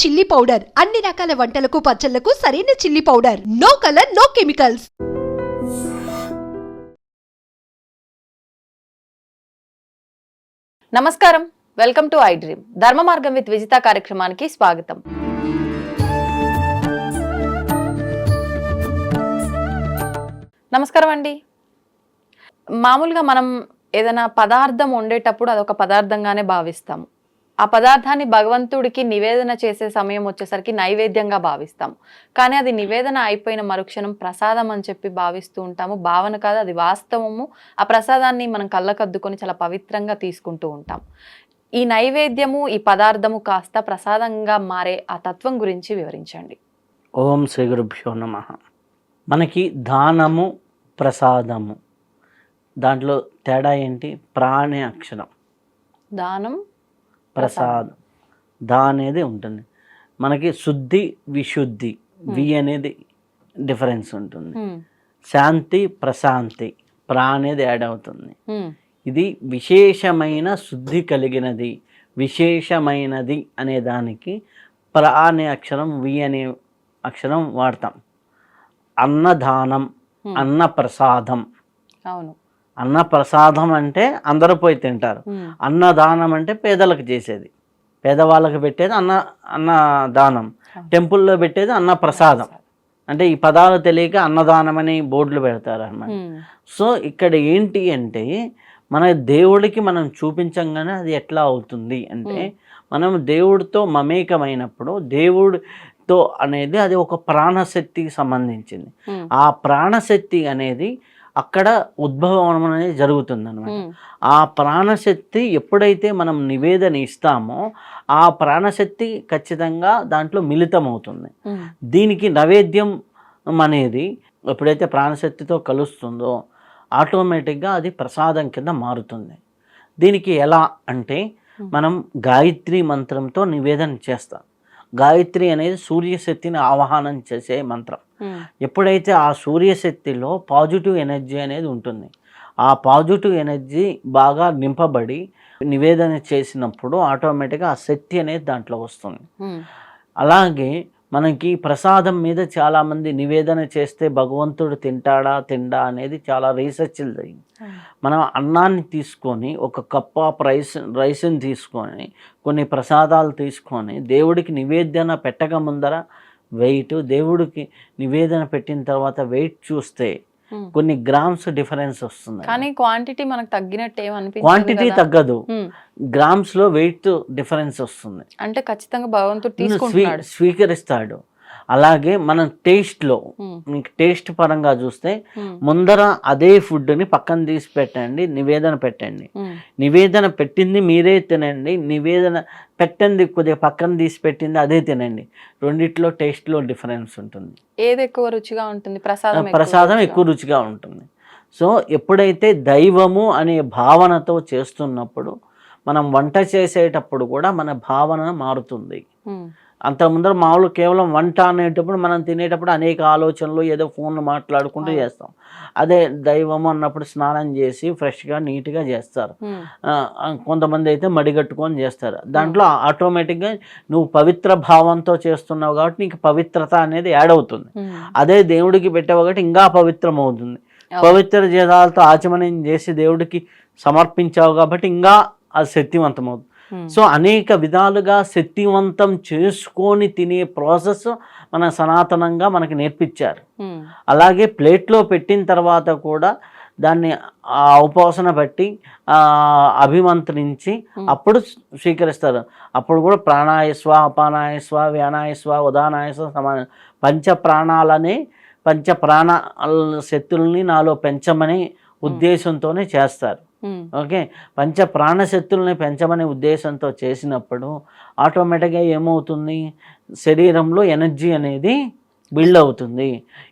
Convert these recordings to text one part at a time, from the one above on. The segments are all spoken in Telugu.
Chilli powder. అన్ని రకాల వంటలకు పచ్చళ్ళకు సరైన chilli powder. No colour no chemicals. నమస్కారం. Welcome to I dream Dharma Margam with Vijitha కార్యక్రమానికి స్వాగతం. నమస్కారం అండి. మామూలుగా మనం ఏదైనా పదార్థం వండేటప్పుడు అదొక పదార్థంగానే భావిస్తాము. ఆ పదార్థాన్ని భగవంతుడికి నివేదన చేసే సమయం వచ్చేసరికి నైవేద్యంగా భావిస్తాం. కానీ అది నివేదన అయిపోయిన మరుక్షణం ప్రసాదం అని చెప్పి భావిస్తూ ఉంటాము. భావన కాదు అది వాస్తవము. ఆ ప్రసాదాన్ని మనం కళ్ళకద్దుకొని చాలా పవిత్రంగా తీసుకుంటూ ఉంటాం. ఈ నైవేద్యము ఈ పదార్థము కాస్త ప్రసాదంగా మారే ఆ తత్వం గురించి వివరించండి. ఓం శ్రీ గురుభ్యో నమ. మనకి దానము ప్రసాదము. దాంట్లో తేడా ఏంటి? ప్రాణి అక్షరం. దానం ప్రసాదం. దా అనేది ఉంటుంది. మనకి శుద్ధి విశుద్ధి వి అనేది డిఫరెన్స్ ఉంటుంది. శాంతి ప్రశాంతి ప్రా అనేది యాడ్ అవుతుంది. ఇది విశేషమైన శుద్ధి కలిగినది విశేషమైనది అనే దానికి ప్ర అనే అక్షరం వి అనే అక్షరం వాడతాం. అన్నదానం. అన్న ప్రసాదం అవును. అన్న ప్రసాదం అంటే అందరూ పోయి తింటారు. అన్నదానం అంటే పేదలకు చేసేది. పేదవాళ్ళకి పెట్టేది అన్న అన్నదానం. టెంపుల్లో పెట్టేది అన్న ప్రసాదం అంటే ఈ పదాలు తెలియక అన్నదానం అని బోర్డులు పెడతారు అన్నమాట. సో ఇక్కడ ఏంటి అంటే మన దేవుడికి మనం చూపించంగానే అది ఎట్లా అవుతుంది అంటే మనం దేవుడితో మమేకమైనప్పుడు దేవుడితో అనేది అది ఒక ప్రాణశక్తికి సంబంధించింది. ఆ ప్రాణశక్తి అనేది అక్కడ ఉద్భవం అనేది జరుగుతుంది అనమాట ఆ ప్రాణశక్తి ఎప్పుడైతే మనం నివేదన ఇస్తామో ఆ ప్రాణశక్తి ఖచ్చితంగా దాంట్లో మిళితమవుతుంది. దీనికి నైవేద్యం అనేది ఎప్పుడైతే ప్రాణశక్తితో కలుస్తుందో ఆటోమేటిక్గా అది ప్రసాదం కింద మారుతుంది. దీనికి ఎలా అంటే మనం గాయత్రి మంత్రంతో నివేదన చేస్తాం. గాయత్రి అనేది సూర్యశక్తిని ఆవాహనం చేసే మంత్రం. ఎప్పుడైతే ఆ సూర్యశక్తిలో పాజిటివ్ ఎనర్జీ అనేది ఉంటుంది ఆ పాజిటివ్ ఎనర్జీ బాగా నింపబడి నివేదన చేసినప్పుడు ఆటోమేటిక్గా ఆ శక్తి అనేది దాంట్లో వస్తుంది. అలాగే మనకి ప్రసాదం మీద చాలామంది నివేదన చేస్తే భగవంతుడు తింటాడా తిండా అనేది చాలా రీసెర్చ్లు జరిగింది. మనం అన్నాన్ని తీసుకొని ఒక కప్ ఆఫ్ రైస్ రైస్ని తీసుకొని కొన్ని ప్రసాదాలు తీసుకొని దేవుడికి నివేదన పెట్టక ముందర వెయిట్ దేవుడికి నివేదన పెట్టిన తర్వాత వెయిట్ చూస్తే. కొన్ని గ్రామ్స్ డిఫరెన్స్ వస్తుంది కానీ క్వాంటిటీ మనకు తగ్గినట్టు ఏమనిపించింది క్వాంటిటీ? తగ్గదు. హ్మ్. గ్రామ్స్లో వెయిట్ డిఫరెన్స్ వస్తుంది. అంటే ఖచ్చితంగా భగవంతుడు స్వీకరిస్తాడు. అలాగే మనం టేస్ట్లో మీకు టేస్ట్ పరంగా చూస్తే ముందర అదే ఫుడ్ని పక్కన తీసి పెట్టండి నివేదన పెట్టండి. నివేదన పెట్టింది మీరే తినండి నివేదన పెట్టండి కొద్దిగా పక్కన తీసి పెట్టింది అదే తినండి. రెండిట్లో టేస్ట్లో డిఫరెన్స్ ఉంటుంది. ఏది ఎక్కువ రుచిగా ఉంటుంది? ప్రసాదం ప్రసాదం ఎక్కువ రుచిగా ఉంటుంది. సో ఎప్పుడైతే దైవము అనే భావనతో చేస్తున్నప్పుడు మనం వంట చేసేటప్పుడు కూడా మన భావన మారుతుంది. అంత ముందర మామూలు కేవలం వంట అనేటప్పుడు మనం తినేటప్పుడు అనేక ఆలోచనలు ఏదో ఫోన్లు మాట్లాడుకుంటూ. చేస్తాం. అదే దైవం అన్నప్పుడు స్నానం చేసి ఫ్రెష్గా నీట్గా చేస్తారు. కొంతమంది అయితే మడిగట్టుకొని చేస్తారు. దాంట్లో ఆటోమేటిక్గా నువ్వు పవిత్ర భావంతో చేస్తున్నావు కాబట్టి నీకు పవిత్రత అనేది యాడ్ అవుతుంది. అదే దేవుడికి పెట్టావు కాబట్టి ఇంకా పవిత్రం అవుతుంది. పవిత్ర జీతాలతో ఆచమనం చేసి దేవుడికి సమర్పించావు కాబట్టి ఇంకా అది శక్తివంతం అవుతుంది హ్మ్, సో అనేక విధాలుగా శక్తివంతం చేసుకొని తినే ప్రాసెస్ మన సనాతనంగా మనకి నేర్పించారు. హ్మ్, అలాగే ప్లేట్లో పెట్టిన తర్వాత కూడా దాన్ని ఆ ఉపాసన బట్టి ఆ, అభిమంత్రించి Hmm. అప్పుడు స్వీకరిస్తారు. అప్పుడు కూడా ప్రాణాయస్వ అపానాయస్వ వ్యానాయస్వ ఉదానాయస్వ సమాన పంచ ప్రాణాలని పంచ ప్రాణ శక్తుల్ని నాలో పెంచమని ఉద్దేశంతోనే చేస్తారు. ఓకే పంచ ప్రాణశక్తుల్ని పెంచమనే ఉద్దేశంతో చేసినప్పుడు ఆటోమేటిక్గా ఏమవుతుంది? శరీరంలో ఎనర్జీ అనేది బిల్డ్ అవుతుంది.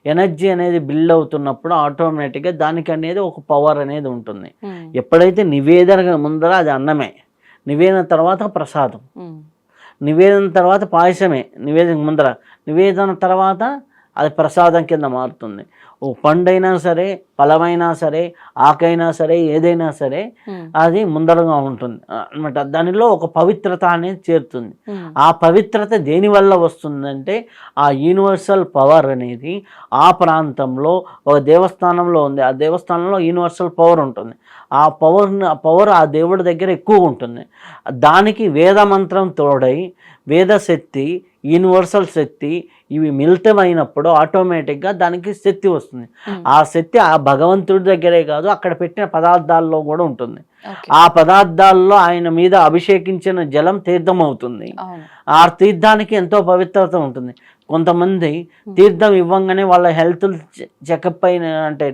ఎనర్జీ అనేది బిల్డ్ అవుతున్నప్పుడు ఆటోమేటిక్గా దానికి అనేది ఒక పవర్ అనేది ఉంటుంది. హ్మ్, ఎప్పుడైతే నివేదన ముందర అది అన్నమే నివేదన తర్వాత ప్రసాదం. హ్మ్, నివేదన తర్వాత పాయసమే నివేదన ముందర. నివేదన తర్వాత అది ప్రసాదం కింద మారుతుంది. ఓ పండైనా సరే ఫలమైనా సరే ఆకైనా సరే ఏదైనా సరే అది ముందరగా ఉంటుంది. అనమాట దానిలో ఒక పవిత్రత అనేది చేరుతుంది. ఆ పవిత్రత దేని వల్ల వస్తుందంటే ఆ యూనివర్సల్ పవర్ అనేది ఆ ప్రాంతంలో ఒక దేవస్థానంలో ఉంది. ఆ దేవస్థానంలో యూనివర్సల్ పవర్ ఉంటుంది. ఆ పవర్ పవర్ ఆ దేవుడి దగ్గర ఎక్కువ ఉంటుంది. దానికి వేద మంత్రం తోడై వేద శక్తి యూనివర్సల్ శక్తి ఇవి మిళితమైనప్పుడు ఆటోమేటిక్గా దానికి శక్తి వస్తుంది. ఉమ్, ఆ శక్తి ఆ భగవంతుడి దగ్గరే కాదు అక్కడ పెట్టిన పదార్థాల్లో కూడా ఉంటుంది. ఆ పదార్థాల్లో ఆయన మీద అభిషేకించిన జలం తీర్థం అవుతుంది ఆ తీర్థానికి ఎంతో పవిత్రత ఉంటుంది. కొంతమంది తీర్థం ఇవ్వంగానే వాళ్ళ హెల్త్ చెకప్ అయిన అంటే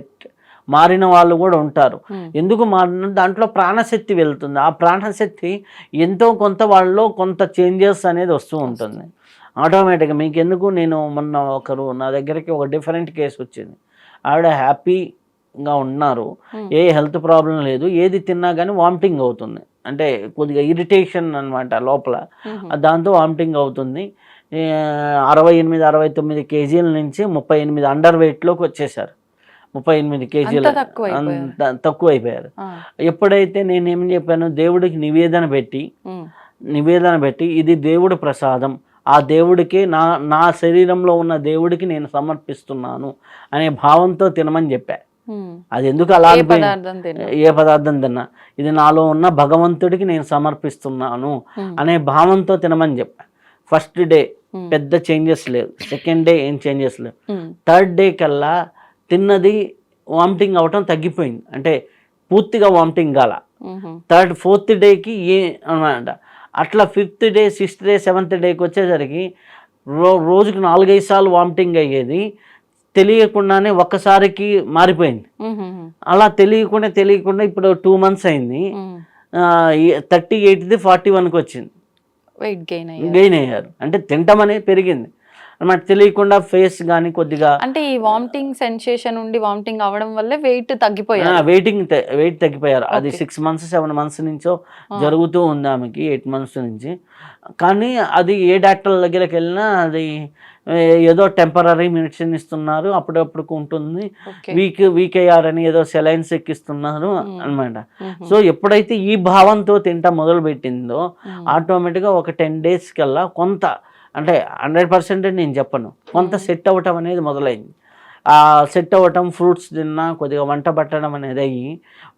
మారిన వాళ్ళు కూడా ఉంటారు. ఎందుకు మారిన? దాంట్లో ప్రాణశక్తి వెళ్తుంది. ఆ ప్రాణశక్తి ఎంతో కొంత వాళ్ళలో కొంత చేంజెస్ అనేది వస్తూ ఉంటుంది. ఆటోమేటిక్గా మీకు ఎందుకు నేను మొన్న ఒకరు నా దగ్గరికి ఒక డిఫరెంట్ కేసు వచ్చింది. ఆవిడ హ్యాపీగా ఉన్నారు. ఏ హెల్త్ ప్రాబ్లం లేదు. ఏది తిన్నా కానీ వామిటింగ్ అవుతుంది. అంటే కొద్దిగా ఇరిటేషన్ అన్నమాట లోపల. దాంతో వామిటింగ్ అవుతుంది. అరవై ఎనిమిది అరవై తొమ్మిది కేజీల నుంచి ముప్పై ఎనిమిది అండర్ వెయిట్లోకి వచ్చేసారు ముప్పై ఎనిమిది కేజీలు తక్కువ అయిపోయారు. ఎప్పుడైతే నేను చెప్పాను దేవుడికి నివేదన పెట్టి నివేదన పెట్టి ఇది దేవుడి ప్రసాదం. ఆ దేవుడికి నా నా శరీరంలో ఉన్న దేవుడికి నేను సమర్పిస్తున్నాను అనే భావంతో తినమని చెప్పా. అది ఎందుకు అలా ఏ? పదార్థం తిన్నా? ఏ పదార్థం తిన్నా? ఇది నాలో ఉన్న భగవంతుడికి నేను సమర్పిస్తున్నాను అనే భావంతో తినమని చెప్పా. ఫస్ట్ డే పెద్ద చేంజెస్ లేవు. సెకండ్ డే ఏం చేంజెస్ లేవు. థర్డ్ డే కల్లా తిన్నది వామిటింగ్ అవటం తగ్గిపోయింది. అంటే పూర్తిగా వామిటింగ్ కాల ఉమ్, థర్డ్ ఫోర్త్ డేకి ఏ అనమాట. అట్లా fifth day sixth day seventh డేకి వచ్చేసరికి రో రోజుకి నాలుగైదు సార్లు వామిటింగ్ అయ్యేది. తెలియకుండానే ఒక్కసారికి మారిపోయింది. అలా తెలియకుండా తెలియకుండా ఇప్పుడు టూ మంత్స్ అయింది. థర్టీ ఎయిట్ది ఫార్టీ వన్కి వచ్చింది. వెయిట్ గెయిన్ అయ్యారు. గెయిన్ అయ్యారు. అంటే తింటం అనేది పెరిగింది. అన్నమాట తెలియకుండా ఫేస్ కానీ కొద్దిగా అంటే ఈ వామిటింగ్ సెన్సేషన్ ఉండి వామిటింగ్ అవ్వడం వల్లే వెయిట్ తగ్గిపోయారు. వెయిటింగ్ వెయిట్ తగ్గిపోయారు. అది. సిక్స్ మంత్స్ సెవెన్ మంత్స్ నుంచో. జరుగుతూ ఉంది ఆమెకి ఎయిట్ మంత్స్ నుంచి. కానీ అది ఏ డాక్టర్ దగ్గరికి వెళ్ళినా అది ఏదో టెంపరీ మెడిసిన్ ఇస్తున్నారు అప్పుడప్పుడు ఉంటుంది. వీక్ వీక్ అయ్యారని ఏదో సెలైన్స్ ఎక్కిస్తున్నారు. అన్నమాట. ఉమ్, సో ఎప్పుడైతే ఈ భావంతో తింటా మొదలు పెట్టిందో ఆటోమేటిక్గా ఒక టెన్ డేస్ కల్లా కొంత అంటే హండ్రెడ్ పర్సెంట్ నేను చెప్పను. కొంత. సెట్ అవ్వటం అనేది మొదలైంది. ఆ సెట్ అవ్వటం ఫ్రూట్స్ తిన్నా కొద్దిగా వంట పట్టడం అనేది అయ్యి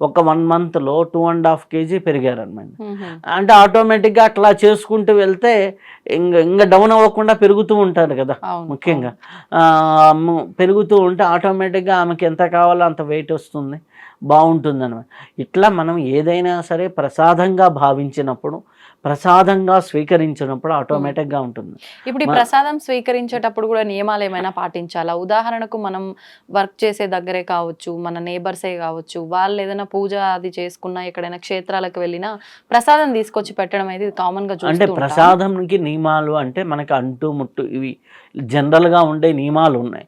ఒక వన్ మంత్లో టూ అండ్ హాఫ్ కేజీ పెరిగారనమాట. అంటే ఆటోమేటిక్గా అట్లా చేసుకుంటూ వెళ్తే ఇంకా ఇంకా డౌన్ అవ్వకుండా పెరుగుతూ ఉంటారు కదా ముఖ్యంగా. పెరుగుతూ ఉంటే ఆటోమేటిక్గా ఆమెకి ఎంత కావాలో అంత వెయిట్ వస్తుంది. బాగుంటుంది అనమాట ఇట్లా మనం ఏదైనా సరే ప్రసాదంగా భావించినప్పుడు ప్రసాదంగా స్వీకరించినప్పుడు ఆటోమేటిక్గా ఉంటుంది. ఇప్పుడు ఈ ప్రసాదం స్వీకరించేటప్పుడు కూడా నియమాలు ఏమైనా పాటించాలా? ఉదాహరణకు మనం వర్క్ చేసే దగ్గరే కావచ్చు మన నేబర్సే కావచ్చు వాళ్ళు ఏదైనా పూజ అది చేసుకున్నా ఎక్కడైనా క్షేత్రాలకు వెళ్ళినా ప్రసాదం తీసుకొచ్చి పెట్టడం అనేది కామన్గా అంటే. ప్రసాదంకి నియమాలు అంటే మనకి అంటు ముట్టు ఇవి జనరల్గా ఉండే నియమాలు ఉన్నాయి.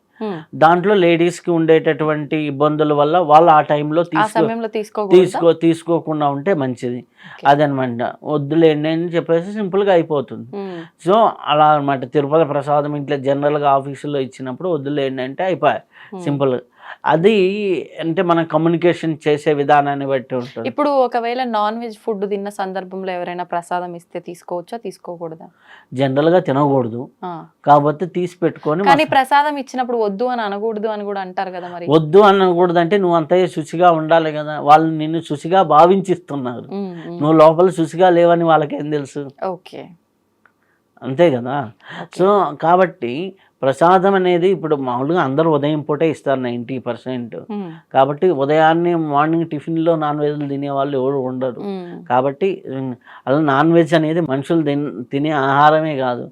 దాంట్లో లేడీస్కి ఉండేటటువంటి ఇబ్బందుల వల్ల వాళ్ళు ఆ టైంలో తీసుకో తీసుకో తీసుకోకుండా ఉంటే మంచిది. అదనమాట. వద్దులేండి అని చెప్పేసి సింపుల్గా అయిపోతుంది. సో అలా అనమాట తిరుపతి ప్రసాదం ఇంట్లో జనరల్గా ఆఫీసులో ఇచ్చినప్పుడు వద్దులేండి అంటే అయిపోయాయి హ్మ్. అది అంటే మనం కమ్యూనికేషన్ చేసే విధానాన్ని బట్టి ఉంటుంది. ఇప్పుడు ఒకవేళ నాన్ వెజ్ ఫుడ్ తిన్న సందర్భంలో ఎవరైనా ప్రసాదం ఇస్తే తీసుకోవచ్చా తీసుకోకూడదా? జనరల్గా తినకూడదు. కాబట్టి తీసి పెట్టుకొని కానీ ప్రసాదం ఇచ్చినప్పుడు వద్దు అని అనకూడదు అని కూడా అంటారు కదా మరి. వద్దు అనకూడదు అంటే నువ్వు అంతయ్య శుచిగా ఉండాలి కదా. వాళ్ళు నిన్ను శుచిగా భావించిస్తున్నారు. నువ్వు లోపల శుచిగా లేవని వాళ్ళకేం తెలుసు? ఓకే. అంతే కదా. సో కాబట్టి ప్రసాదం అనేది ఇప్పుడు మామూలుగా అందరూ ఉదయం పూటే ఇస్తారు నైంటీ పర్సెంట్. కాబట్టి ఉదయాన్నే మార్నింగ్ టిఫిన్లో నాన్ వెజ్లు తినే వాళ్ళు ఎవరు ఉండరు. కాబట్టి అలా నాన్ వెజ్ అనేది మనుషులు తిన్ తినే ఆహారమే కాదు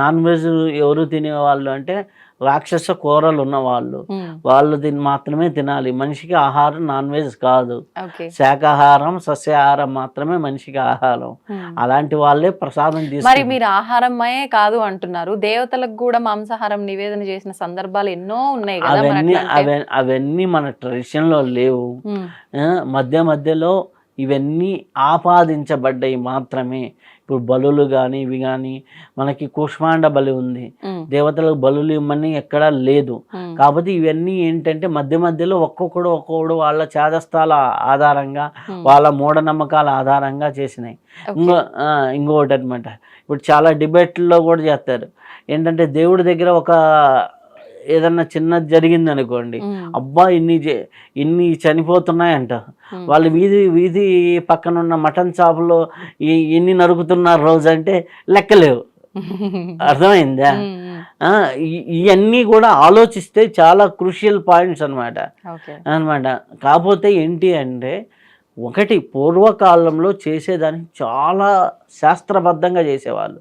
నాన్ వెజ్ ఎవరు తినేవాళ్ళు అంటే రాక్షస కూరలు ఉన్న వాళ్ళు. వాళ్ళు దీన్ని మాత్రమే తినాలి. మనిషికి ఆహారం నాన్ వెజ్ కాదు. శాకాహారం సస్యాహారం మాత్రమే మనిషికి ఆహారం. అలాంటి వాళ్ళే ప్రసాదం మరి మీరు ఆహారమయే కాదు అంటున్నారు. దేవతలకు కూడా మాంసాహారం నివేదన చేసిన సందర్భాలు ఎన్నో ఉన్నాయి అవన్నీ అవన్నీ మన ట్రెడిషన్లో లేవు. హ్మ్. ఆ, మధ్య మధ్యలో ఇవన్నీ ఆపాదించబడ్డాయి మాత్రమే. ఇప్పుడు బలులు కానీ ఇవి కానీ మనకి కూష్మాండ బలి ఉంది. దేవతలకు బలులు ఇమ్మని ఎక్కడా లేదు. కాబట్టి ఇవన్నీ ఏంటంటే మధ్య మధ్యలో ఒక్కొక్కడు ఒక్కొక్కడు వాళ్ళ చేదస్థాల ఆధారంగా వాళ్ళ మూఢనమ్మకాల ఆధారంగా చేసినాయి. ఇంకో ఇంకొకటి అనమాట ఇప్పుడు చాలా డిబేట్లో కూడా చేస్తారు. ఏంటంటే దేవుడి దగ్గర ఒక ఏదన్నా చిన్నది జరిగింది అనుకోండి అబ్బా ఇన్ని ఇన్ని చనిపోతున్నాయంట. వాళ్ళు వీధి వీధి పక్కన ఉన్న మటన్ షాపులో ఈ ఇన్ని నరుకుతున్నారు రోజు అంటే లెక్కలేవు. అర్థమైందా? ఇవన్నీ కూడా ఆలోచిస్తే చాలా క్రూషియల్ పాయింట్స్ అన్నమాట. ఓకే. అన్నమాట. కాకపోతే ఏంటి అంటే ఒకటి పూర్వకాలంలో చేసేదానికి చాలా శాస్త్రబద్ధంగా చేసేవాళ్ళు.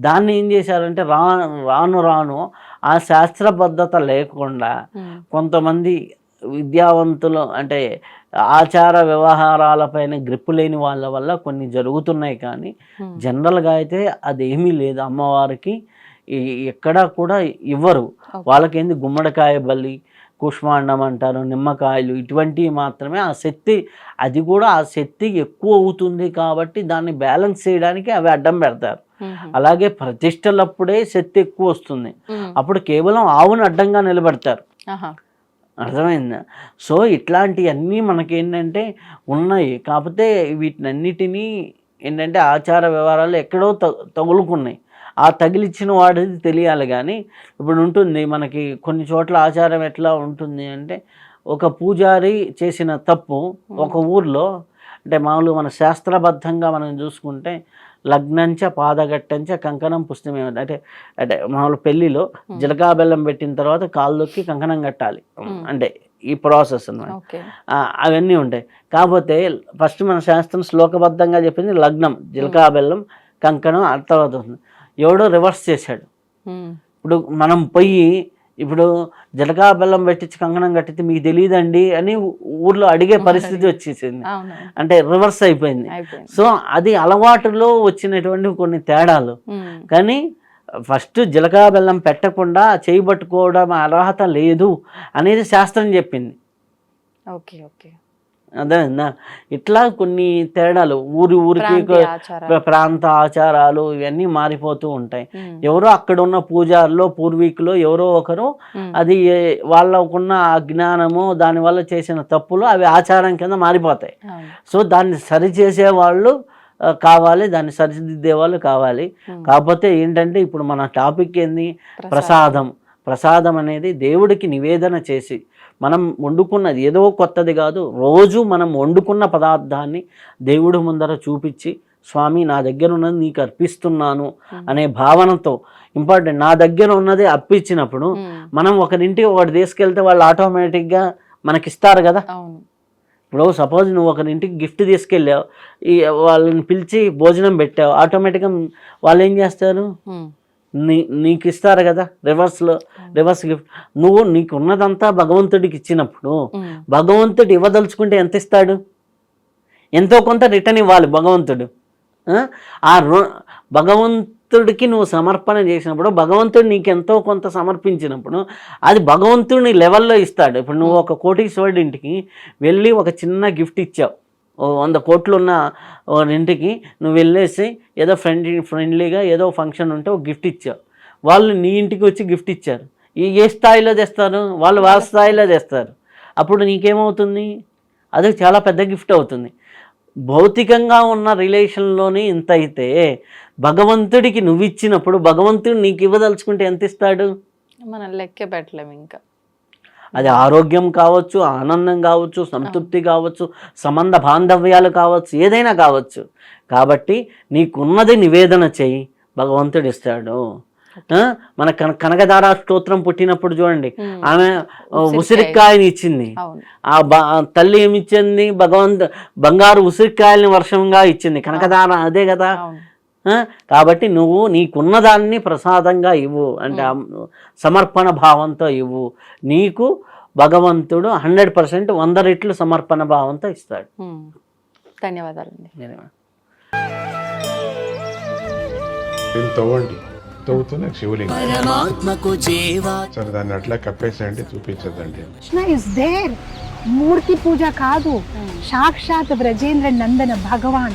దాన్ని ఏం చేశారంటే రా రాను రాను ఆ శాస్త్రబద్ధత లేకుండా కొంతమంది విద్యావంతులు అంటే ఆచార వ్యవహారాలపైన గ్రిప్పు లేని వాళ్ళ వల్ల కొన్ని జరుగుతున్నాయి కానీ జనరల్గా అయితే అదేమీ లేదు. అమ్మవారికి ఎక్కడా కూడా ఇవ్వరు. వాళ్ళకేంది గుమ్మడికాయ బలి కుష్మాండం అంటారు నిమ్మకాయలు ఇటువంటివి మాత్రమే ఆ శక్తి అది కూడా ఆ శక్తి ఎక్కువ అవుతుంది కాబట్టి దాన్ని బ్యాలెన్స్ చేయడానికి అవి అడ్డం పెడతారు. అలాగే ప్రతిష్టలప్పుడే శక్తి ఎక్కువ వస్తుంది. అప్పుడు కేవలం ఆవును అడ్డంగా నిలబెడతారు. అర్థమైందా? సో ఇట్లాంటివన్నీ మనకేంటంటే ఉన్నాయి. కాకపోతే వీటినన్నిటినీ ఏంటంటే ఆచార వ్యవహారాలు ఎక్కడో తగులుకున్నాయి. ఆ తగిలిచ్చిన వాడిది తెలియాలి కానీ ఇప్పుడు ఉంటుంది మనకి కొన్ని చోట్ల ఆచారం ఎట్లా ఉంటుంది అంటే ఒక పూజారి చేసిన తప్పు ఒక ఊర్లో అంటే మామూలుగా మన శాస్త్రబద్ధంగా మనం చూసుకుంటే లగ్నంచ పాదగట్టంచ కంకణం పుస్తమే అంటే అంటే మామూలు పెళ్ళిలో జీలకా బెల్లం పెట్టిన తర్వాత కాళ్ళొక్కి కంకణం కట్టాలి. అంటే ఈ ప్రాసెస్ ఆ, అవన్నీ ఉంటాయి. కాకపోతే ఫస్ట్ మన శాస్త్రం శ్లోకబద్ధంగా చెప్పింది లగ్నం జీలకా బెల్లం కంకణం ఆ తర్వాత. ఎవడో రివర్స్ చేశాడు. ఇప్పుడు మనం పోయి ఇప్పుడు జలకా బెల్లం పెట్టించి కంకణం కట్టితే మీకు తెలియదండి అని ఊర్లో అడిగే పరిస్థితి వచ్చేసింది. అంటే రివర్స్ అయిపోయింది. సో అది అలవాటులో వచ్చినటువంటి కొన్ని తేడాలు. కానీ ఫస్ట్ జీలకా బెల్లం పెట్టకుండా చేయి పట్టుకోవడం అర్హత లేదు అనేది శాస్త్రం చెప్పింది. Okay okay. అదేనా ఇట్లా కొన్ని తేడాలు ఊరి ఊరికి ప్రాంత ఆచారాలు ఇవన్నీ మారిపోతూ ఉంటాయి. ఎవరో అక్కడ ఉన్న పూజారులో పూర్వీకులు ఎవరో ఒకరు అది వాళ్ళకున్న అజ్ఞానము దానివల్ల చేసిన తప్పులు అవి ఆచారం కింద మారిపోతాయి. సో దాన్ని సరిచేసే వాళ్ళు కావాలి దాన్ని సరిదిద్దే వాళ్ళు కావాలి. కాకపోతే ఏంటంటే ఇప్పుడు మన టాపిక్ ఏంది. ప్రసాదం. ప్రసాదం అనేది దేవుడికి నివేదన చేసి మనం వండుకున్నది ఏదో కొత్తది కాదు. రోజు మనం వండుకున్న పదార్థాన్ని దేవుడి ముందర చూపించి స్వామి నా దగ్గర ఉన్నది నీకు అర్పిస్తున్నాను అనే భావనతో ఇంపార్టెంట్. నా దగ్గర ఉన్నది అర్పించినప్పుడు ఉమ్, మనం ఒకరింటికి ఒకటి తీసుకెళ్తే వాళ్ళు ఆటోమేటిక్గా మనకిస్తారు కదా. ఇప్పుడు సపోజ్ నువ్వు ఒకరింటికి గిఫ్ట్ తీసుకెళ్ళావు ఈ వాళ్ళని పిలిచి భోజనం పెట్టావు ఆటోమేటిక్గా వాళ్ళు ఏం చేస్తారు? నీ నీకు ఇస్తారు కదా రివర్స్లో రివర్స్ గిఫ్ట్ నువ్వు నీకు ఉన్నదంతా భగవంతుడికి ఇచ్చినప్పుడు భగవంతుడు ఇవ్వదలుచుకుంటే ఎంత ఇస్తాడు? ఎంతో కొంత రిటర్న్ ఇవ్వాలి భగవంతుడు. ఆ? భగవంతుడికి నువ్వు సమర్పణ చేసినప్పుడు భగవంతుడు నీకు ఎంతో కొంత సమర్పించినప్పుడు అది భగవంతుడిని లెవెల్లో ఇస్తాడు. ఇప్పుడు నువ్వు ఒక కోటీశ్వరుడి ఇంటికి వెళ్ళి ఒక చిన్న గిఫ్ట్ ఇచ్చావు. వంద కోట్లు ఉన్న ఇంటికి నువ్వు వెళ్ళేసి ఏదో ఫ్రెండ్ ఫ్రెండ్లీగా ఏదో ఫంక్షన్ ఉంటే ఒక గిఫ్ట్ ఇచ్చావు. వాళ్ళు నీ ఇంటికి వచ్చి గిఫ్ట్ ఇచ్చారు. ఈ ఏ స్థాయిలో తెస్తారు? వాళ్ళు వాళ్ళ స్థాయిలో తెస్తారు. అప్పుడు నీకేమవుతుంది? అది చాలా పెద్ద గిఫ్ట్ అవుతుంది. భౌతికంగా ఉన్న రిలేషన్లోనే ఇంత అయితే భగవంతుడికి నువ్వు ఇచ్చినప్పుడు భగవంతుడు నీకు ఇవ్వదలుచుకుంటే ఎంత ఇస్తాడు? మనం లెక్క పెట్టలేము ఇంకా. అది ఆరోగ్యం కావచ్చు ఆనందం కావచ్చు సంతృప్తి కావచ్చు సంబంధ బాంధవ్యాలు కావచ్చు ఏదైనా కావచ్చు. కాబట్టి నీకున్నది నివేదన చెయ్యి భగవంతుడు ఇస్తాడు. ఆ? మన కన కనకదార స్తోత్రం పుట్టినప్పుడు చూడండి. ఆమె. ఉసిరికాయని ఇచ్చింది. ఆ తల్లి ఏమి ఇచ్చింది? భగవంత్ బంగారు ఉసిరికాయల్ని వర్షంగా ఇచ్చింది. కనకదార అదే కదా? కాబట్టి నువ్వు నీకున్నదాన్ని ప్రసాదంగా ఇవ్వు. అంటే సమర్పణ భావంతో ఇవ్వు. నీకు భగవంతుడు హండ్రెడ్ పర్సెంట్ వంద రెట్లు సమర్పణ భావంతో ఇస్తాడు. ఉమ్, ధన్యవాదాలండి. నేనే- దీన్ని తవ్వండి. తవ్వుతూనే శివలింగం. పరమాత్మకు జీవా. సరే దాన్ని అట్లా కప్పేసేయండి చూపించదండి కృష్ణ ఇస్ దేర్ మూర్తి పూజ కాదు. సాక్షాత్ బ్రజేంద్ర నందన భగవాన్.